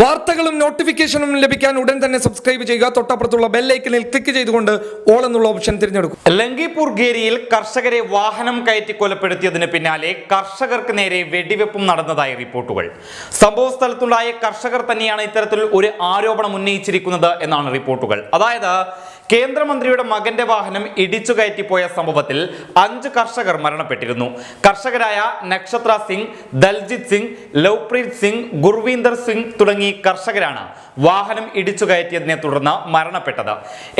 വാർത്തകളും നോട്ടിഫിക്കേഷനും ലഭിക്കാൻ ഉടൻ തന്നെ സബ്സ്ക്രൈബ് ചെയ്യുക. തൊട്ടപ്പുറത്തുള്ള ബെല്ലൈക്കനിൽ ക്ലിക്ക് ചെയ്തുകൊണ്ട് ഓൾ എന്നുള്ള ഓപ്ഷൻ തിരഞ്ഞെടുക്കും. ലങ്കിപ്പൂർ ഗേരിയിൽ കർഷകരെ വാഹനം കയറ്റി കൊലപ്പെടുത്തിയതിന് പിന്നാലെ കർഷകർക്ക് നേരെ വെടിവെപ്പും നടന്നതായി റിപ്പോർട്ടുകൾ. സംഭവ സ്ഥലത്തുണ്ടായ കർഷകർ തന്നെയാണ് ഇത്തരത്തിൽ ഒരു ആരോപണം ഉന്നയിച്ചിരിക്കുന്നത് എന്നാണ് റിപ്പോർട്ടുകൾ. അതായത് കേന്ദ്രമന്ത്രിയുടെ മകന്റെ വാഹനം ഇടിച്ചു കയറ്റിപ്പോയ സംഭവത്തിൽ അഞ്ച് കർഷകർ മരണപ്പെട്ടിരുന്നു. കർഷകരായ നക്ഷത്ര സിംഗ് ദൽജിത് സിംഗ് ലവ്പ്രീത് സിംഗ് ഗുർവീന്ദർ സിംഗ് തുടങ്ങി കർഷകരാണ് വാഹനം ഇടിച്ചു കയറ്റിയതിനെ തുടർന്ന് മരണപ്പെട്ടത്.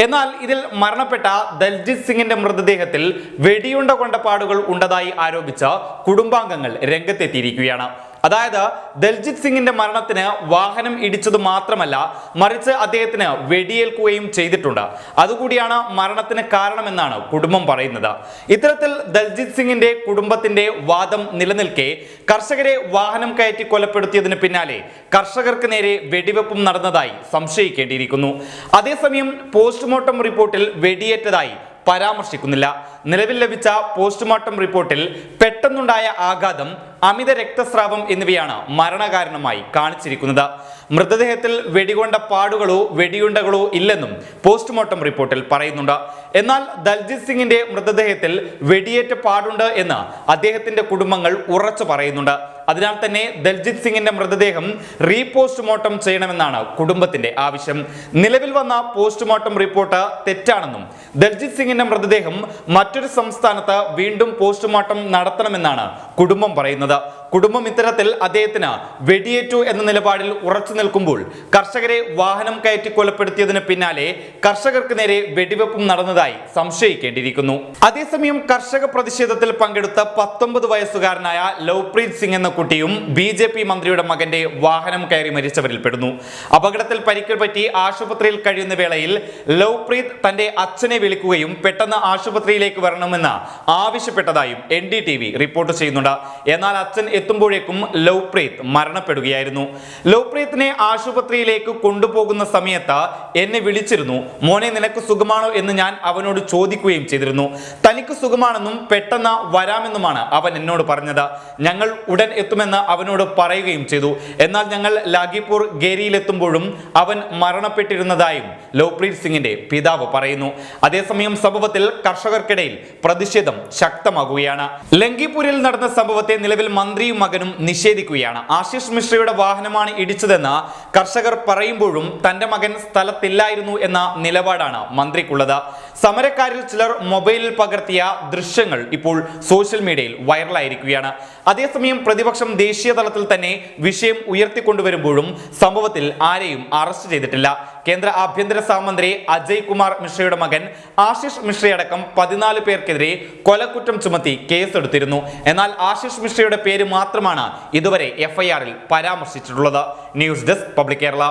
എന്നാൽ ഇതിൽ മരണപ്പെട്ട ദൽജിത് സിംഗിന്റെ മൃതദേഹത്തിൽ വെടിയുണ്ട കൊണ്ട പാടുകൾ ഉണ്ടതായി ആരോപിച്ച് കുടുംബാംഗങ്ങൾ രംഗത്തെത്തിയിരിക്കുകയാണ്. അതായത് ദൽജിത് സിംഗിന്റെ മരണത്തിന് വാഹനം ഇടിച്ചത് മാത്രമല്ല മറിച്ച് അദ്ദേഹത്തിന് വെടിയേൽക്കുകയും ചെയ്തിട്ടുണ്ട്. അതുകൂടിയാണ് മരണത്തിന് കാരണമെന്നാണ് കുടുംബം പറയുന്നത്. ഇത്തരത്തിൽ ദൽജിത് സിംഗിന്റെ കുടുംബത്തിന്റെ വാദം നിലനിൽക്കെ കർഷകരെ വാഹനം കയറ്റി കൊലപ്പെടുത്തിയതിന് പിന്നാലെ കർഷകർക്ക് നേരെ വെടിവെപ്പും നടന്നതായി സംശയിക്കേണ്ടിയിരിക്കുന്നു. അതേസമയം പോസ്റ്റ്മോർട്ടം റിപ്പോർട്ടിൽ വെടിയേറ്റതായി പരാമർശിക്കുന്നില്ല. നിലവിൽ ലഭിച്ച പോസ്റ്റ്മോർട്ടം റിപ്പോർട്ടിൽ പെട്ടെന്നുണ്ടായ ആഘാതം അമിത രക്തസ്രാവം എന്നിവയാണ് മരണകാരണമായി കാണിച്ചിരിക്കുന്നത്. മൃതദേഹത്തിൽ വെടികൊണ്ട പാടുകളോ വെടിയുണ്ടകളോ ഇല്ലെന്നും പോസ്റ്റ്മോർട്ടം റിപ്പോർട്ടിൽ പറയുന്നുണ്ട്. എന്നാൽ ദൽജിത് സിംഗിന്റെ മൃതദേഹത്തിൽ വെടിയേറ്റ പാടുണ്ട് എന്ന് അദ്ദേഹത്തിന്റെ കുടുംബങ്ങൾ ഉറച്ചു പറയുന്നുണ്ട്. അതിനാൽ തന്നെ ദൽജിത് സിംഗിന്റെ മൃതദേഹം റീപോസ്റ്റ്മോർട്ടം ചെയ്യണമെന്നാണ് കുടുംബത്തിന്റെ ആവശ്യം. നിലവിൽ വന്ന പോസ്റ്റ്മോർട്ടം റിപ്പോർട്ട് തെറ്റാണെന്നും ദൽജിത് സിംഗിന്റെ മൃതദേഹം മറ്റൊരു സംസ്ഥാനത്ത് വീണ്ടും പോസ്റ്റ്മോർട്ടം നടത്തണമെന്നാണ് കുടുംബം പറയുന്നത്. കുടുംബം ഇത്തരത്തിൽ അദ്ദേഹത്തിന് വെടിയേറ്റു എന്ന നിലപാടിൽ ഉറച്ചു നിൽക്കുമ്പോൾ കർഷകരെ വാഹനം കയറ്റി കൊലപ്പെടുത്തിയതിന് പിന്നാലെ കർഷകർക്ക് നേരെ വെടിവെപ്പും നടന്നതായി സംശയിക്കേണ്ടിയിരിക്കുന്നു. അതേസമയം കർഷക പ്രതിഷേധത്തിൽ പങ്കെടുത്ത പത്തൊമ്പത് വയസ്സുകാരനായ ലവ്പ്രീത് സിംഗ് എന്ന കുട്ടിയും ബി ജെ പി മന്ത്രിയുടെ മകന്റെ വാഹനം കയറി മരിച്ചവരിൽ പെടുന്നു. അപകടത്തിൽ പരിക്കൽ പറ്റി ആശുപത്രിയിൽ കഴിയുന്ന വേളയിൽ ലവ്പ്രീത് തന്റെ അച്ഛനെ വിളിക്കുകയും പെട്ടെന്ന് ആശുപത്രിയിലേക്ക് വരണമെന്ന് ആവശ്യപ്പെട്ടതായും N D T V report ചെയ്യുന്നുണ്ട്. എന്നാൽ അച്ഛൻ എത്തുമ്പോഴേക്കും ലവ്പ്രീത് മരണപ്പെടുകയായിരുന്നു. ലവ്പ്രീത്തിനെ ആശുപത്രിയിലേക്ക് കൊണ്ടുപോകുന്ന സമയത്ത് എന്നെ വിളിച്ചിരുന്നു. മോനെ നിനക്ക് സുഖമാണോ? എന്ന് ഞാൻ അവനോട് ചോദിക്കുകയും ചെയ്തിരുന്നു. തനിക്ക് സുഖമാണെന്നും പെട്ടെന്ന് വരാമെന്നുമാണ് അവൻ എന്നോട് പറഞ്ഞത്. ഞങ്ങൾ ഉടൻ എത്തുമെന്ന് അവനോട് പറയുകയും ചെയ്തു. എന്നാൽ ഞങ്ങൾ ലാഗിപൂർ ഗേരിയിലെത്തുമ്പോഴും അവൻ മരണപ്പെട്ടിരുന്നതായും ലവ്പ്രീത് സിംഗിന്റെ പിതാവ് പറയുന്നു. അതേസമയം സംഭവത്തിൽ കർഷകർക്കിടയിൽ പ്രതിഷേധം ശക്തമാകുകയാണ്. ലങ്കിപൂരിൽ നടന്ന സംഭവത്തെ നിലവിൽ മന്ത്രിയും മകനും നിഷേധിക്കുകയാണ്. ആശിഷ് മിശ്രയുടെ വാഹനമാണ് ഇടിച്ചതെന്ന് കർഷകർ പറയുമ്പോഴും തന്റെ മകൻ സ്ഥലത്തില്ലായിരുന്നു എന്ന നിലപാടാണ് മന്ത്രിക്കുള്ളത്. സമരക്കാരിൽ ചിലർ മൊബൈലിൽ പകർത്തിയ ദൃശ്യങ്ങൾ ഇപ്പോൾ സോഷ്യൽ മീഡിയയിൽ വൈറലായിരിക്കുകയാണ്. അതേസമയം പ്രതിപക്ഷം ദേശീയ തലത്തിൽ തന്നെ വിഷയം ഉയർത്തിക്കൊണ്ടുവരുമ്പോഴും സംഭവത്തിൽ ആരെയും അറസ്റ്റ് ചെയ്തിട്ടില്ല. കേന്ദ്ര ആഭ്യന്തര സഹമന്ത്രി അജയ് കുമാർ മിശ്രയുടെ മകൻ ആശിഷ് മിശ്രയടക്കം പതിനാല് പേർക്കെതിരെ കൊലക്കുറ്റം ചുമത്തി കേസെടുത്തിരുന്നു. എന്നാൽ ആശിഷ് മിശ്രയുടെ പേര് മാത്രമാണ് ഇതുവരെ എഫ്ഐആറിൽ പരാമർശിച്ചിട്ടുള്ളത്. News desk public Kerala.